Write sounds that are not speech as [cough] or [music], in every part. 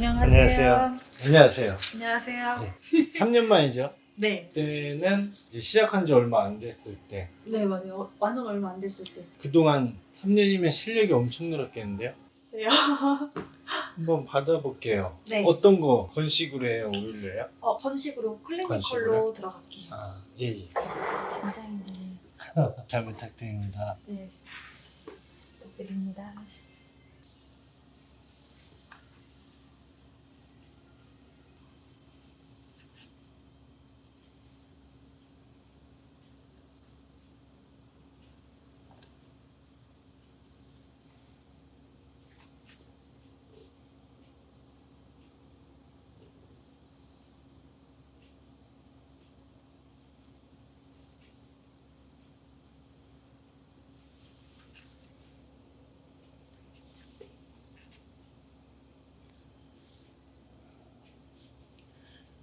안녕하세요. 안녕하세요. 안녕하세요. 네. 3년 만이죠. 네. 그때는 이제 시작한 지 얼마 안 됐을 때 네, 맞아요. 완전 얼마 안 됐을 때. 그동안 3년이면 실력이 엄청 늘었겠는데요. 글쎄요. [laughs] 한번 받아볼게요. 네. 어떤 거 건식으로 해요, 오일로요? 어, 건식으로 클리니컬로 건식으로요? 들어갈게요. 아, 예, 예. 굉장히 [laughs] 잘 부탁드립니다. 네. 부탁드립니다.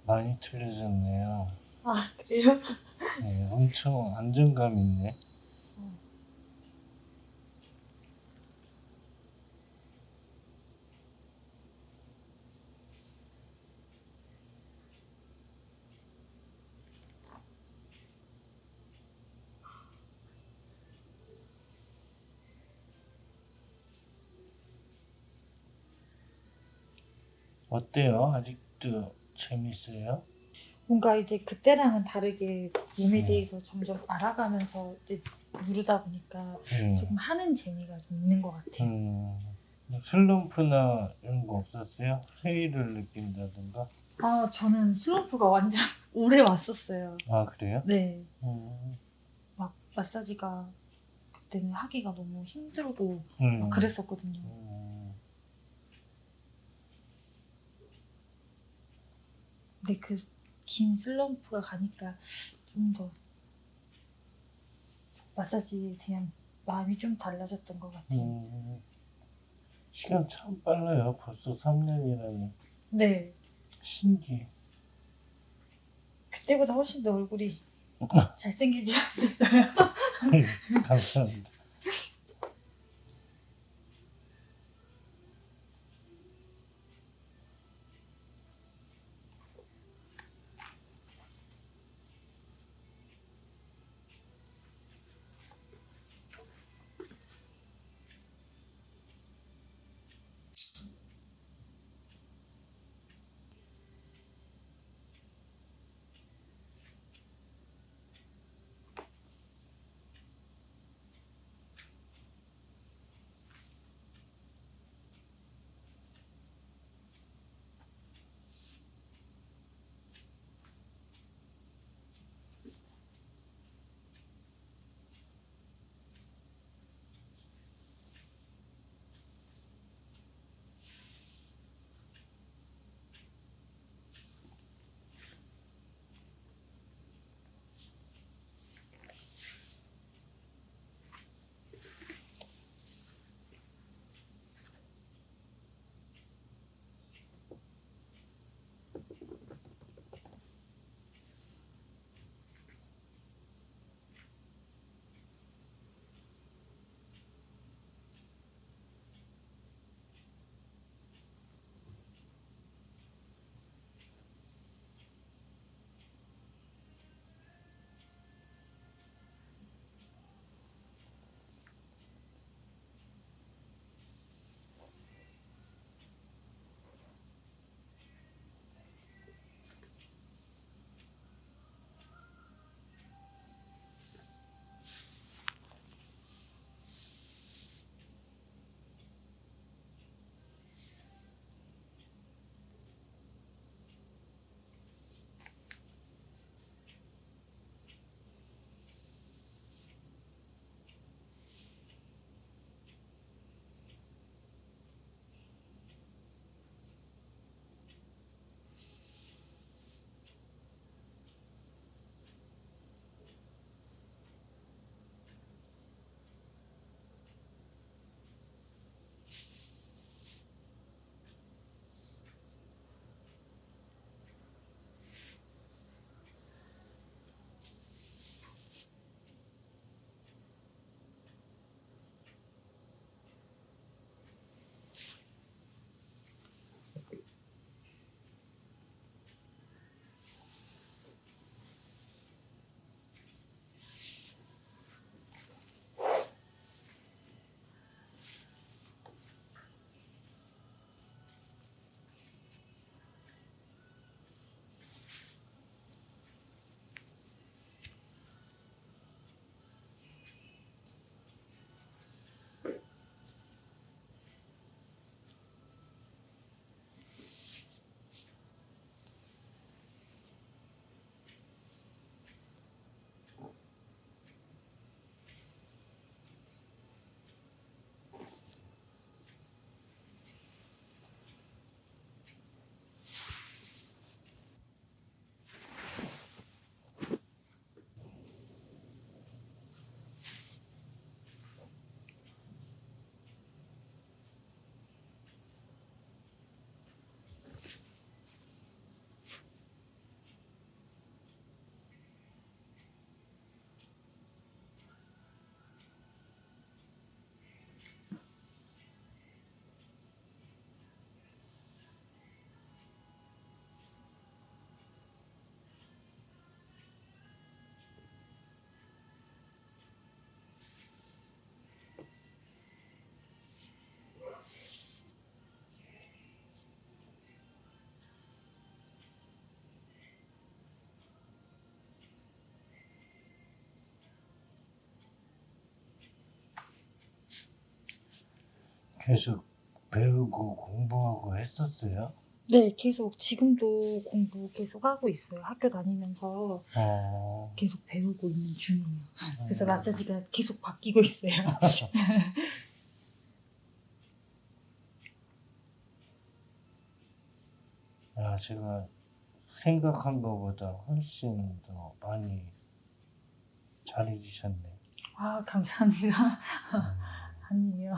많이 틀려졌네요. 아, 그래요? 네, 엄청 안정감 있네. 어때요? 아직도 재밌어요? 뭔가 이제 그때랑은 다르게 몸에 네. 대해서 점점 알아가면서 이제 누르다 보니까 음. 조금 하는 재미가 좀 있는 것 같아요. 음, 슬럼프나 이런 거 없었어요? 회의를 느낀다든가? 아, 저는 슬럼프가 완전 [laughs] 오래 왔었어요. 아 그래요? 네. 음, 막 마사지가 그때는 하기가 너무 힘들고 음. 막 그랬었거든요. 음, 근데 그 긴 슬럼프가 가니까 좀 더 마사지에 대한 마음이 좀 달라졌던 것 같아요. 음. 시간 참 빨라요. 벌써 3년이라니 네. 신기해. 그때보다 훨씬 더 얼굴이 [laughs] 잘생기지 않았어요. 감사합니다. 계속 배우고 공부하고 했었어요? 네, 계속 지금도 공부 계속 하고 있어요. 학교 다니면서 어. 계속 배우고 있는 중이에요. 그래서 음. 마사지가 계속 바뀌고 있어요. [laughs] 아, 제가 생각한 것보다 훨씬 더 많이 잘해주셨네. 아, 감사합니다. 음. [laughs] 아니에요.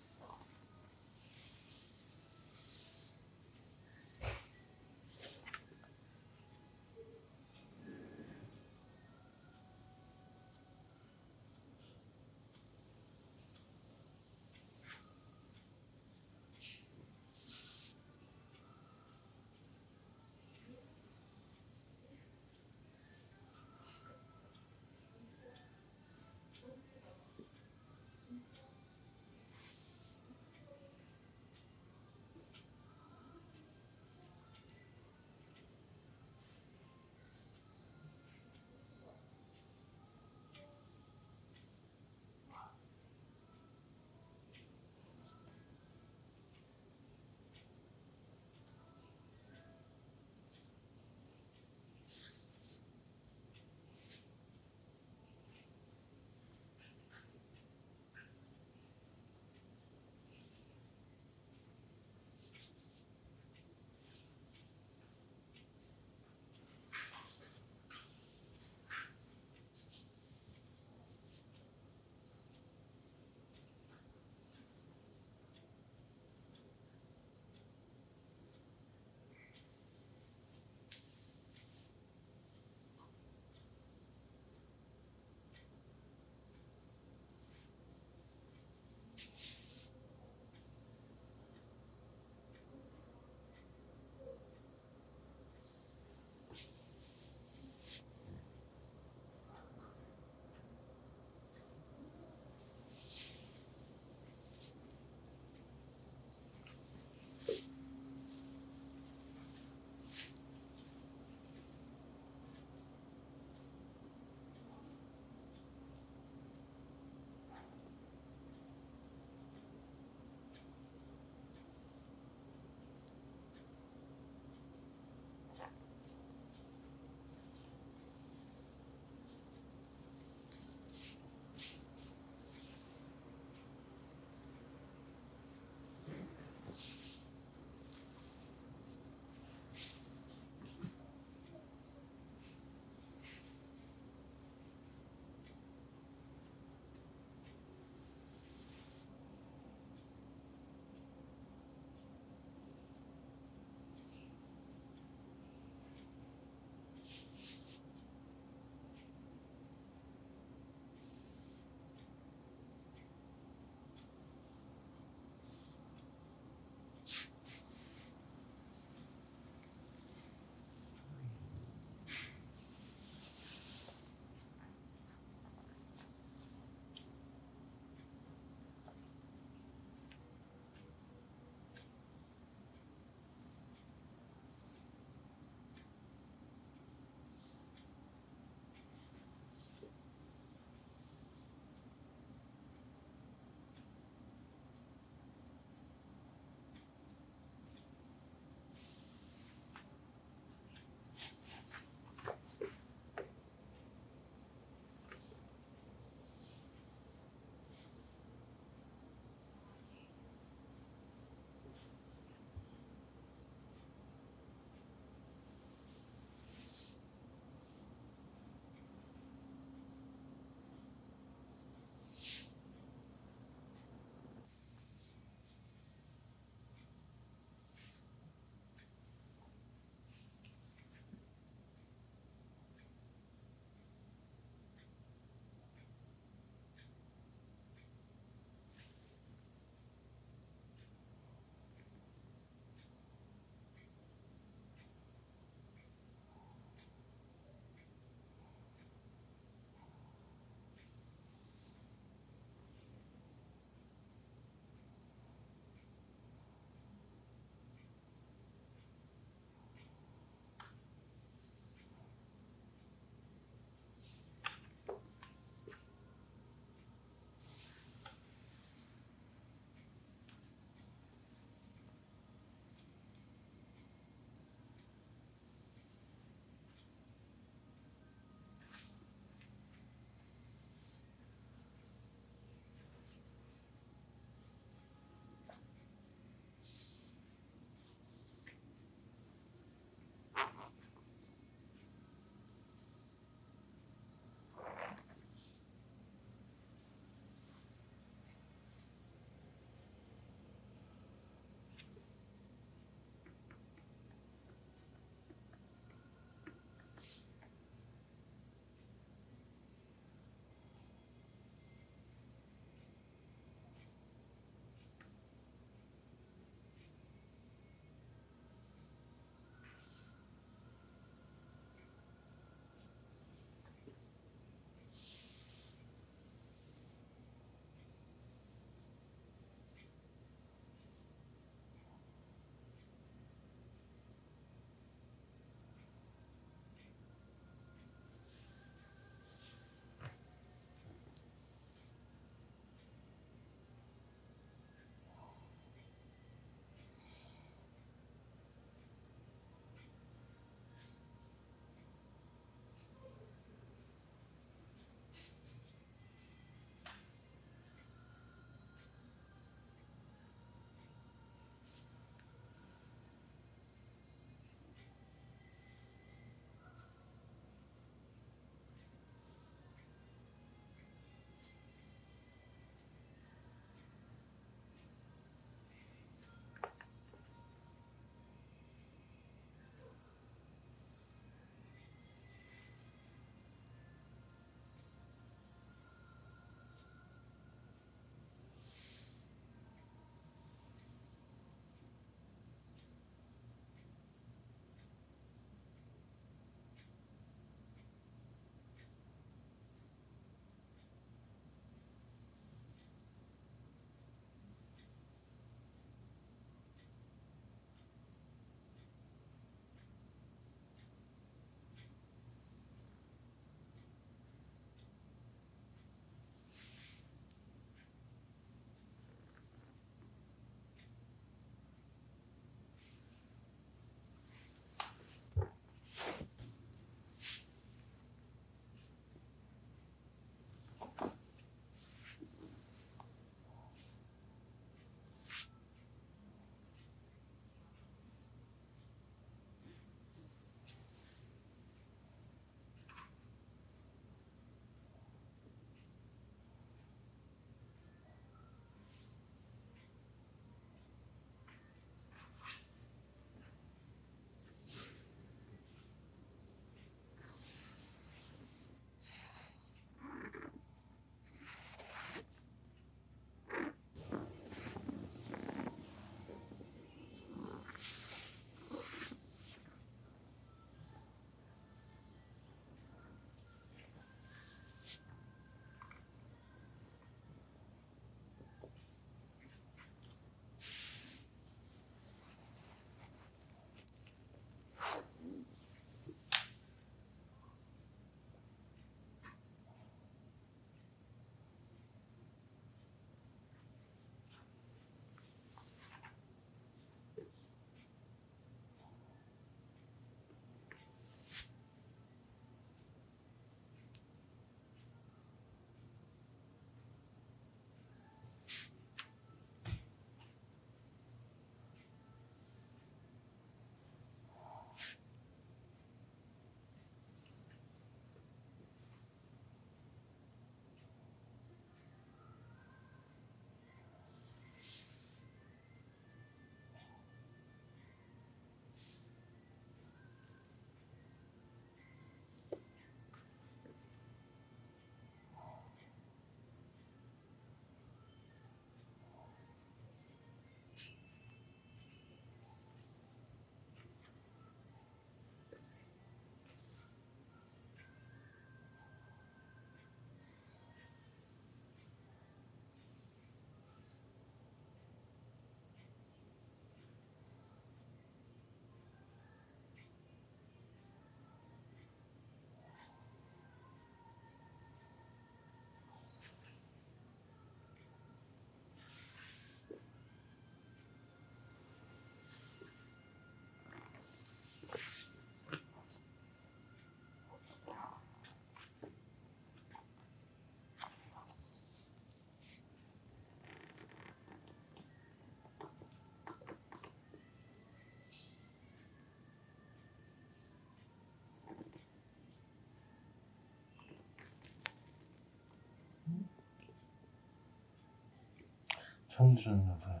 잠들었나 봐요.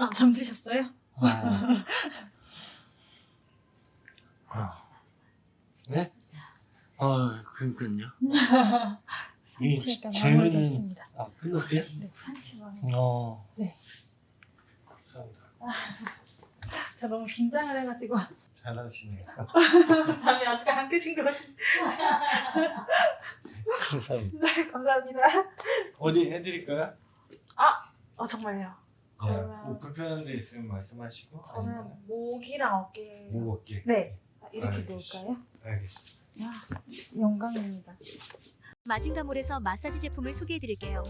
아 잠드셨어요? 아. 아. 네? 아, 그니까요. [laughs] 이 제가 재우는 마무리했습니다. 아, 끝났어요? 네, 30만 원. 어. 네. 감사합니다. [laughs] 제가 너무 긴장을 해가지고 잘하시네요. [laughs] 잠이 아직 안 깨신 것 같아요. 감사합니다. 네, 감사합니다. 어디 해드릴까요? 아 정말요? 네. 그러면- 뭐 불편한 데 있으면 말씀하시고. 저는 아니면 목이랑 어깨. 목 어깨. 네. 아, 이렇게 알겠습니다. 놓을까요? 알겠습니다. 야, 영광입니다. 마징가몰에서 마사지 제품을 소개해 드릴게요.